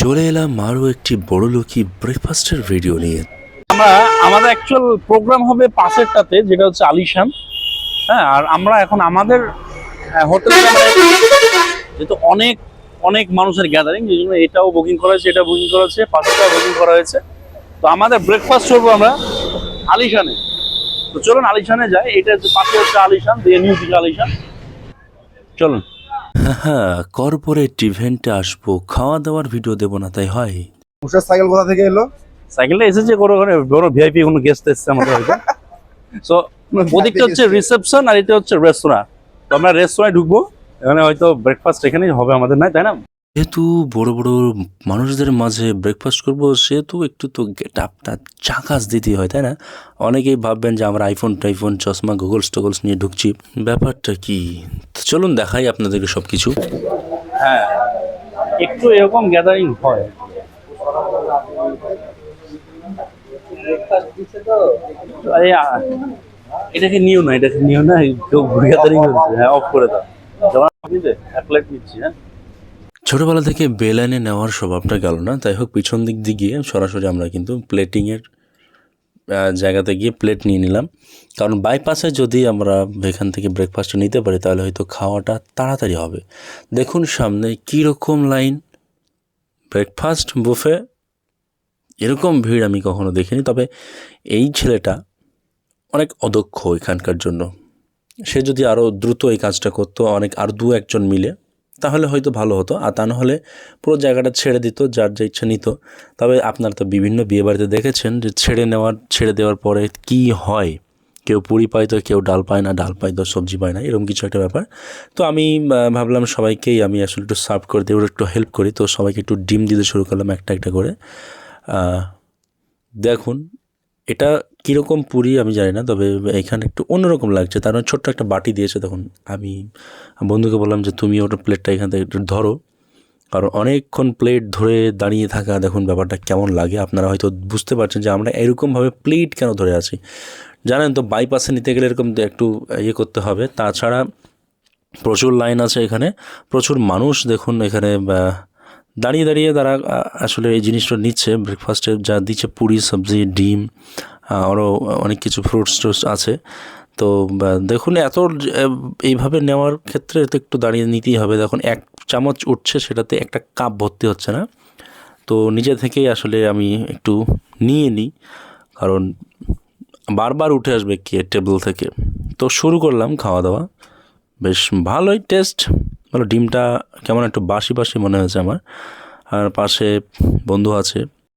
চলে এলাম আরও একটি বড় লোকই ব্রেকফাস্টের ভিডিও নিয়ে। আমরা, আমাদের অ্যাকচুয়াল প্রোগ্রাম হবে পাশেরটাতে, যেটা হচ্ছে আলিশান। হ্যাঁ আর আমরা এখন আমাদের হোটেল যেহেতু অনেক অনেক মানুষের গ্যাদারিং এই জন্য এটাও বুকিং করা হয়েছে এটা বুকিং করা হয়েছে, পাশেরটাও বুকিং করা হয়েছে। তো আমাদের ব্রেকফাস্ট করব আমরা আলিশানে। তো চলুন আলিশানে যাই, এটা হচ্ছে পাশে হচ্ছে আলিশান, দিয়ে নিউ আলিশান। চলুন। হ্যাঁ কর্পোরেট ইভেন্টে আসব। খাওয়া দাওয়ার ভিডিও দেবো না তাই হয়? উষার সাইকেল কোথা থেকে এলো? সাইকেলটা এসেছে কোনো ওখানে বড় ভিআইপি কোনো গেস্ট এসেছে আমাদের হয়তো। সো ওদিকটা হচ্ছে রিসেপশন আর এটা হচ্ছে রেস্তোরাঁ তো আমরা রেস্তোরাঁয় ঢুকবো এখানে হয়তো ব্রেকফাস্ট এখানেই হবে আমাদের নাই তাই না? যেহেতু বড় বড় মানুষদের মাঝে ব্রেকফাস্ট করব সেহেতু একটু তো গেট আপটা চাকাস দিতে হয় তাই না? অনেকেই ভাববেন যে আমরা আইফোন টাইফোন চশমা গুগলস টগলস নিয়ে ঢুকছি। ব্যাপারটা কি? চলুন দেখাই আপনাদেরকে সব কিছু হ্যাঁ একটু এরকম গ্যাদারিং হয়। আরে, আ, এটা কি নিউ না? এটা কি নিউ না? কেউ গ্যাদারিং হ্যাঁ অফ করে দাও। যেমন আপনি এক প্লেট নিচ্ছি হ্যাঁ। ছোটবেলা থেকে বেলাইনে নেওয়ার স্বভাবটা গেল না। তাই হোক, পিছন দিক দিয়ে গিয়ে সরাসরি আমরা কিন্তু প্লেটিংয়ের জায়গাতে গিয়ে প্লেট নিয়ে নিলাম। কারণ বাইপাসে যদি আমরা এখান থেকে ব্রেকফাস্ট নিতে পারি, তাহলে হয়তো খাওয়াটা তাড়াতাড়ি হবে। দেখুন সামনে কীরকম লাইন ব্রেকফাস্ট বুফে এরকম ভিড় আমি কখনো দেখিনি। তবে এই ছেলেটা অনেক অদক্ষ এখানকার জন্য। সে যদি আরও দ্রুত এই কাজটা করতো, অনেক, আর দু একজন মিলে তাহলে হয়তো ভালো হতো। আর তা নাহলে পুরো জায়গাটা ছেড়ে দিত, যার যা ইচ্ছা নিত। তবে আপনারা তো বিভিন্ন বিয়েবাড়িতে দেখেছেন যে ছেড়ে নেওয়ার, ছেড়ে দেওয়ার পরে কি হয়? কেউ পুরি পায় তো, কেউ ডাল পায় না, ডাল পায় তো, সবজি পায় না, এরকম কিছু একটা ব্যাপার। তো আমি ভাবলাম সবাইকেই আমি আসলে একটু সার্ভ করে দিই, ওর একটু হেল্প করি। তো সবাইকে একটু ডিম দিতে শুরু করলাম একটা একটা করে। দেখুন এটা কীরকম পুরি আমি জানি না, তবে এখানে একটু অন্যরকম লাগছে। তার মানে ছোট্ট একটা বাটি দিয়েছে তখন আমি বন্ধুকে বললাম যে, তুমি ওটা প্লেটটা এখান থেকে ধরো। কারণ অনেকক্ষণ প্লেট ধরে দাঁড়িয়ে থাকা, দেখুন, ব্যাপারটা কেমন লাগে। আপনারা হয়তো বুঝতে পারছেন যে, আমরা এরকমভাবে প্লেট কেন ধরে আছি? জানেন তো বাইপাসে নিতে গেলে এরকম একটু ইয়ে করতে হবে। তাছাড়া প্রচুর লাইন আছে এখানে। প্রচুর মানুষ, দেখুন, এখানে দাঁড়িয়ে দাঁড়িয়ে তারা আসলে এই জিনিসটা নিচ্ছে। ব্রেকফাস্টে যা দিচ্ছে, পুরি, সবজি, ডিম আরও অনেক কিছু ফ্রুটস টুটস আছে। তো দেখুন, এত এইভাবে নেওয়ার ক্ষেত্রে তো একটু দাঁড়িয়ে নিতেই হবে। দেখুন, এক চামচ উঠছে, সেটাতে একটা কাপ ভর্তি হচ্ছে না। তো, নিজে থেকেই আসলে আমি একটু নিয়ে নিই, কারণ বারবার উঠে আসবে কে টেবিল থেকে। তো, শুরু করলাম খাওয়া দাওয়া। বেশ ভালোই টেস্ট ভালো ডিমটা কেমন একটু বাসি বাসি মনে হয়েছে আমার। আর পাশে বন্ধু আছে